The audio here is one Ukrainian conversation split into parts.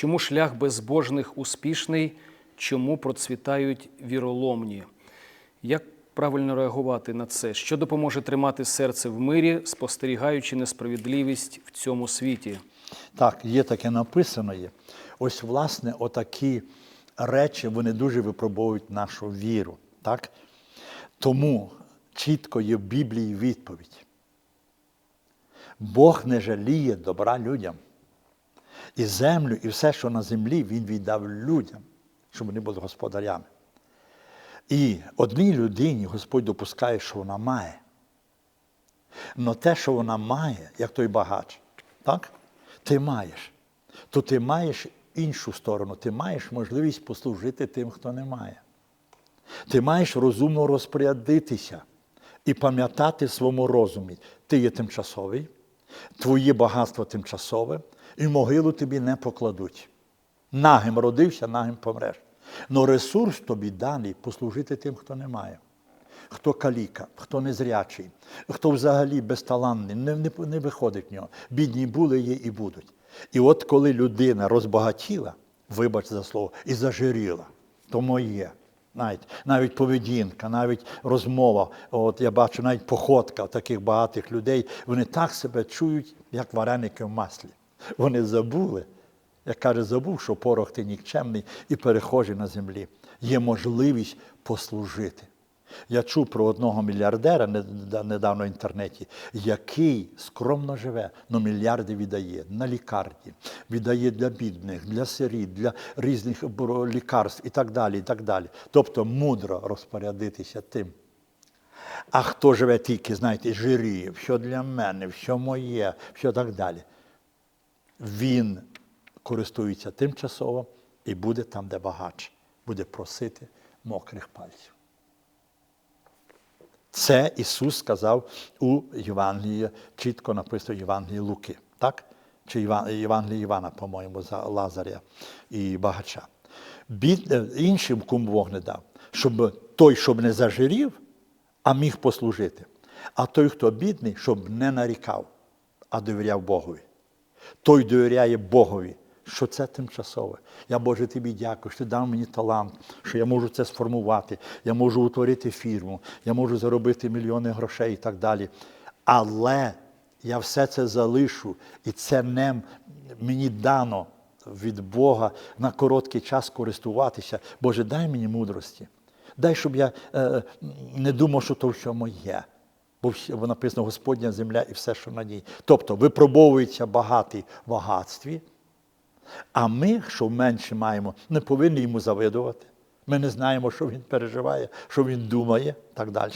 Чому шлях безбожних успішний? Чому процвітають віроломні? Як правильно реагувати на це? Що допоможе тримати серце в мирі, спостерігаючи несправедливість в цьому світі? Так, є таке написано. Ось, власне, отакі речі вони дуже випробовують нашу віру. Так? Тому чітко є в Біблії відповідь. Бог не жаліє добра людям. І землю, і все, що на землі, Він віддав людям, щоб вони були господарями. І одній людині Господь допускає, що вона має. Но те, що вона має, як той багач, так? ти маєш, то ти маєш іншу сторону, ти маєш можливість послужити тим, хто не має. Ти маєш розумно розпорядитися і пам'ятати своєму розумі, ти є тимчасовий, твоє багатство тимчасове, і могилу тобі не покладуть. Нагим родився, нагим помреш. Но ресурс тобі даний послужити тим, хто не має. Хто каліка, хто незрячий, хто взагалі безталанний, не, не, не виходить в нього. Бідні були, є і будуть. І от коли людина розбагатіла, вибач за слово, і зажиріла, то моє. Навіть, навіть поведінка, навіть розмова, от я бачу, навіть походка таких багатих людей, вони так себе чують, як вареники в маслі. Вони забули, як каже, забув, що порох ти нікчемний і перехожий на землі. Є можливість послужити. Я чув про одного мільярдера недавно в інтернеті, який скромно живе, але мільярди віддає на лікарні, віддає для бідних, для сиріт, для різних лікарств і так далі. і так далі. Тобто мудро розпорядитися тим. А хто живе тільки, знаєте, жиріє, що для мене, що моє, що так далі. Він користується тимчасово і буде там, де багач, буде просити мокрих пальців. Це Ісус сказав у Євангелії, чітко написано в Євангелії Луки, так? Чи Євангелії Івана, по-моєму, за Лазаря і багача. Бід, іншим кому Бог не дав, щоб той, щоб не зажирів, а міг послужити. А той, хто бідний, щоб не нарікав, а довіряв Богові. Той довіряє Богові, що це тимчасове. Я Боже тобі дякую, що ти дав мені талант, що я можу це сформувати, я можу утворити фірму, я можу заробити мільйони грошей і так далі. Але я все це залишу, і це не мені дано від Бога на короткий час користуватися. Боже, дай мені мудрості. Дай, щоб я е, не думав, що то все моє. Бо написано Господня земля і все, що на ній. Тобто випробовується багатий в багатстві. А ми, що менше маємо, не повинні йому завидувати. Ми не знаємо, що він переживає, що він думає, так далі.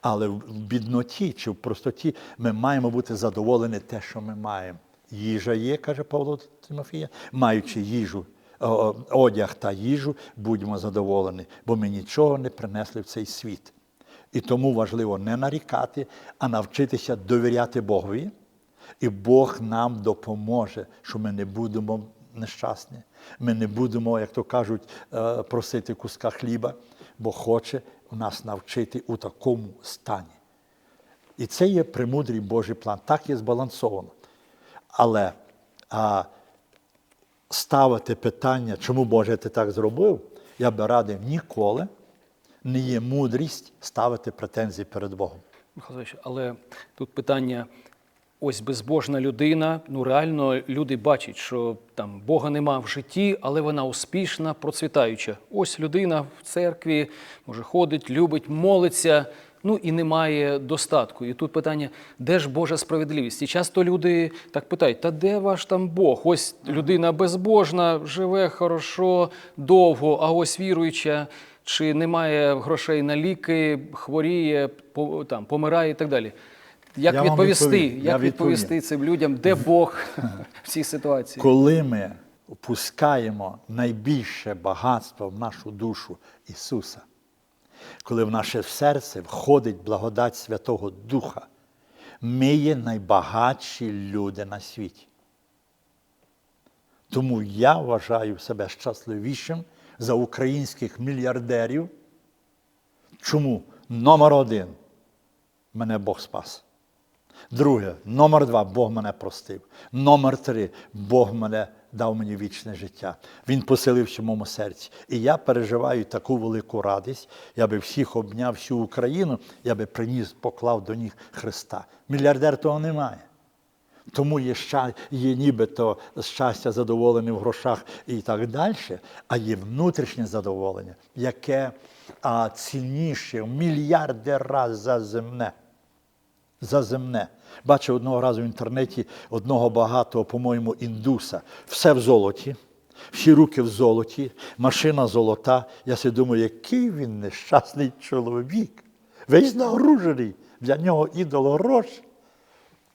Але в бідноті чи в простоті ми маємо бути задоволені те, що ми маємо. Їжа є, каже Павло Тимофія, маючи їжу, одяг та їжу, будьмо задоволені, бо ми нічого не принесли в цей світ. І тому важливо не нарікати, а навчитися довіряти Богові. І Бог нам допоможе, що ми не будемо нещасні. Ми не будемо, як то кажуть, е, просити куска хліба, бо хоче нас навчити у такому стані. І це є премудрий Божий план. Так є збалансовано. Але а, ставити питання, чому Боже ти так зробив, я би радив ніколи не є мудрість ставити претензії перед Богом. Але тут питання. Ось безбожна людина. Ну реально люди бачать, що там Бога нема в житті, але вона успішна, процвітаюча. Ось людина в церкві може ходить, любить, молиться. Ну і немає достатку. І тут питання, де ж Божа справедливість? І часто люди так питають: та де ваш там Бог? Ось людина безбожна, живе хорошо, довго, а ось віруюча, чи немає грошей на ліки, хворіє, там помирає і так далі. Як Я відповісти, як відповісти цим людям, де Бог в цій ситуації? Коли ми впускаємо найбільше багатство в нашу душу Ісуса, коли в наше серце входить благодать Святого Духа, ми є найбагатші люди на світі. Тому я вважаю себе щасливішим за українських мільярдерів. Чому? Номер один мене Бог спас. Друге, номер два Бог мене простив. Номер три Бог мене дав мені вічне життя. Він поселився в моєму серці. І я переживаю таку велику радість. Я би всіх обняв всю Україну, я би приніс, поклав до них Христа. Мільярдер того немає. Тому є, ща, є нібито щастя задоволення в грошах і так далі, а є внутрішнє задоволення, яке а, цінніше в мільярди разів за земне. За земне. Бачив одного разу в інтернеті одного багатого, по-моєму, індуса. Все в золоті, всі руки в золоті, машина золота. Я собі думаю, який він нещасний чоловік. Весь нагружений. Для нього ідол гроші.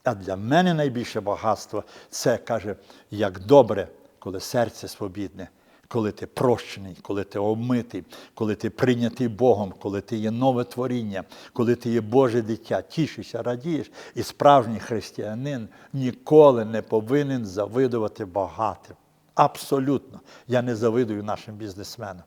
А для мене найбільше багатство це каже, як добре, коли серце свобідне, коли ти прощений, коли ти обмитий, коли ти прийнятий Богом, коли ти є нове творіння, коли ти є Боже дитя, тішишся, радієш. І справжній християнин ніколи не повинен завидувати багатим. Абсолютно. Я не завидую нашим бізнесменам.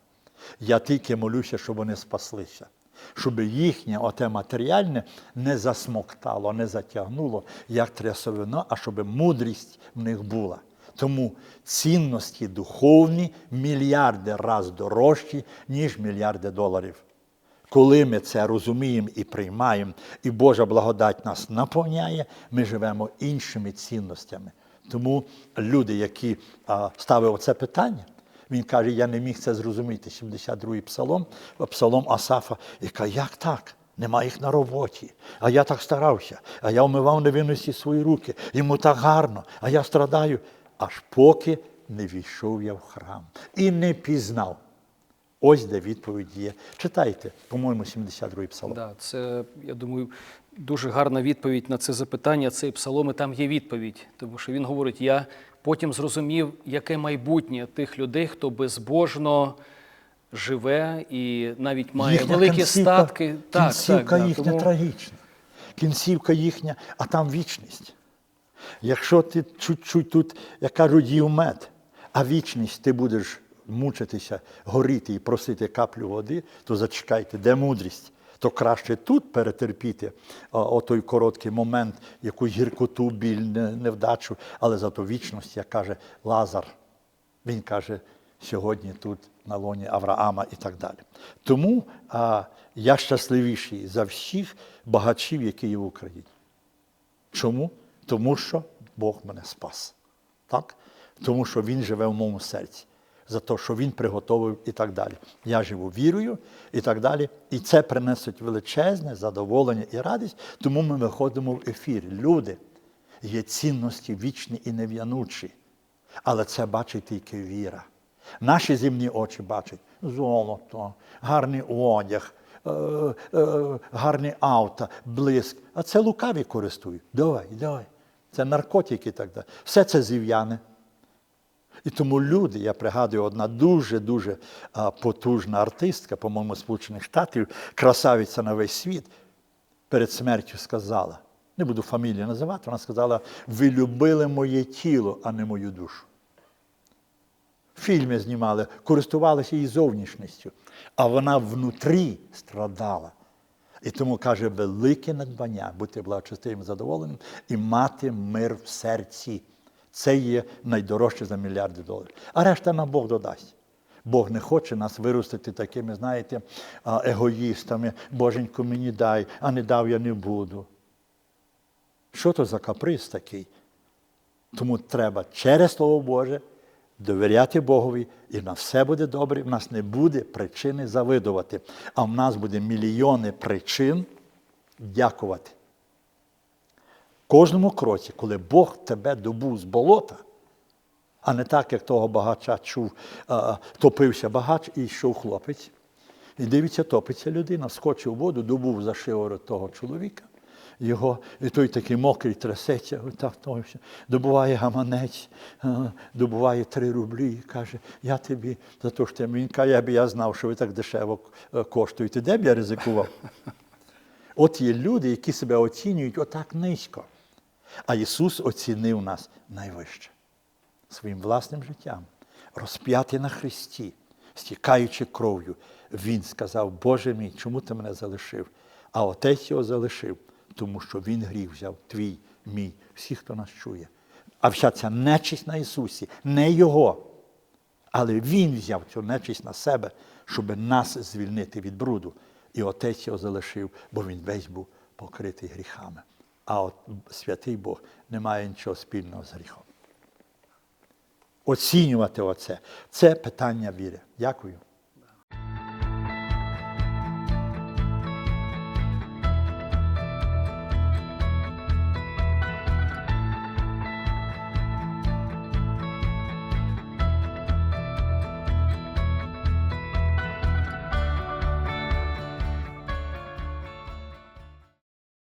Я тільки молюся, щоб вони спаслися щоб їхнє оте матеріальне не засмоктало, не затягнуло, як трясовино, а щоб мудрість в них була. Тому цінності духовні мільярди раз дорожчі, ніж мільярди доларів. Коли ми це розуміємо і приймаємо, і Божа благодать нас наповняє, ми живемо іншими цінностями. Тому люди, які ставили це питання, він каже, я не міг це зрозуміти. 72-й псалом, псалом Асафа, і каже, як так? Нема їх на роботі. А я так старався, а я вмивав невинності свої руки. Йому так гарно, а я страдаю, аж поки не війшов я в храм і не пізнав. Ось де відповідь є. Читайте, по-моєму, 72-й псалом. Да, це, я думаю, дуже гарна відповідь на це запитання. Цей псалом, і там є відповідь. Тому що він говорить: я потім зрозумів, яке майбутнє тих людей, хто безбожно живе і навіть має Їхня великі кінцівка, статки. Так, кінцівка так, да, їхня тому- трагічна. Кінцівка їхня, а там вічність. Якщо ти чуть-чуть тут, як кажуть, мед, а вічність ти будеш мучитися, горіти і просити каплю води, то зачекайте, де мудрість? То краще тут перетерпіти а, отой короткий момент, якусь гіркоту, біль, невдачу, але зато вічність, як каже Лазар. Він каже, сьогодні тут на лоні Авраама і так далі. Тому а, я щасливіший за всіх багачів, які є в Україні. Чому? Тому що Бог мене спас. Так? Тому що Він живе в моєму серці, за те, що Він приготовив і так далі. Я живу вірою і так далі. І це принесуть величезне задоволення і радість, тому ми виходимо в ефір. Люди є цінності вічні і нев'янучі. Але це бачить тільки віра. Наші земні очі бачать золото, гарний одяг, е, е, гарні авто, блиск. А це лукаві користують. Давай, давай. Це наркотики і так далі. Все це зів'яне. І тому люди, я пригадую, одна дуже-дуже потужна артистка, по-моєму, Сполучених Штатів, красавиця на весь світ, перед смертю сказала, не буду фамілію називати, вона сказала, ви любили моє тіло, а не мою душу. Фільми знімали, користувалися її зовнішністю, а вона внутрі страдала. І тому каже, велике надбання бути благочестивим задоволеним і мати мир в серці. Це є найдорожче за мільярди доларів. А решта нам Бог додасть. Бог не хоче нас виростити такими, знаєте, егоїстами. Боженько, мені дай, а не дав я не буду. Що то за каприз такий? Тому треба через Слово Боже довіряти Богові, і на все буде добре, в нас не буде причини завидувати, а в нас буде мільйони причин дякувати. Кожному кроці, коли Бог тебе добув з болота, а не так, як того багача чув, а, топився багач і йшов хлопець. І дивиться, топиться людина, скочив в воду, добув за шиворот того чоловіка. Його, і той такий мокрий трясеться, отак, добуває гаманець, добуває три рублі і каже, я тобі за те, що ти він каже, я б я знав, що ви так дешево е, коштуєте. Де б я ризикував? От є люди, які себе оцінюють отак низько. А Ісус оцінив нас найвище своїм власним життям, розп'ятий на Христі, стікаючи кров'ю. Він сказав, Боже мій, чому ти мене залишив? А отець його залишив, тому що він гріх взяв, твій, мій, всі, хто нас чує. А вся ця нечисть на Ісусі, не Його. Але Він взяв цю нечисть на себе, щоб нас звільнити від бруду. І Отець його залишив, бо він весь був покритий гріхами. А от святий Бог не має нічого спільного з гріхом. Оцінювати оце це питання віри. Дякую.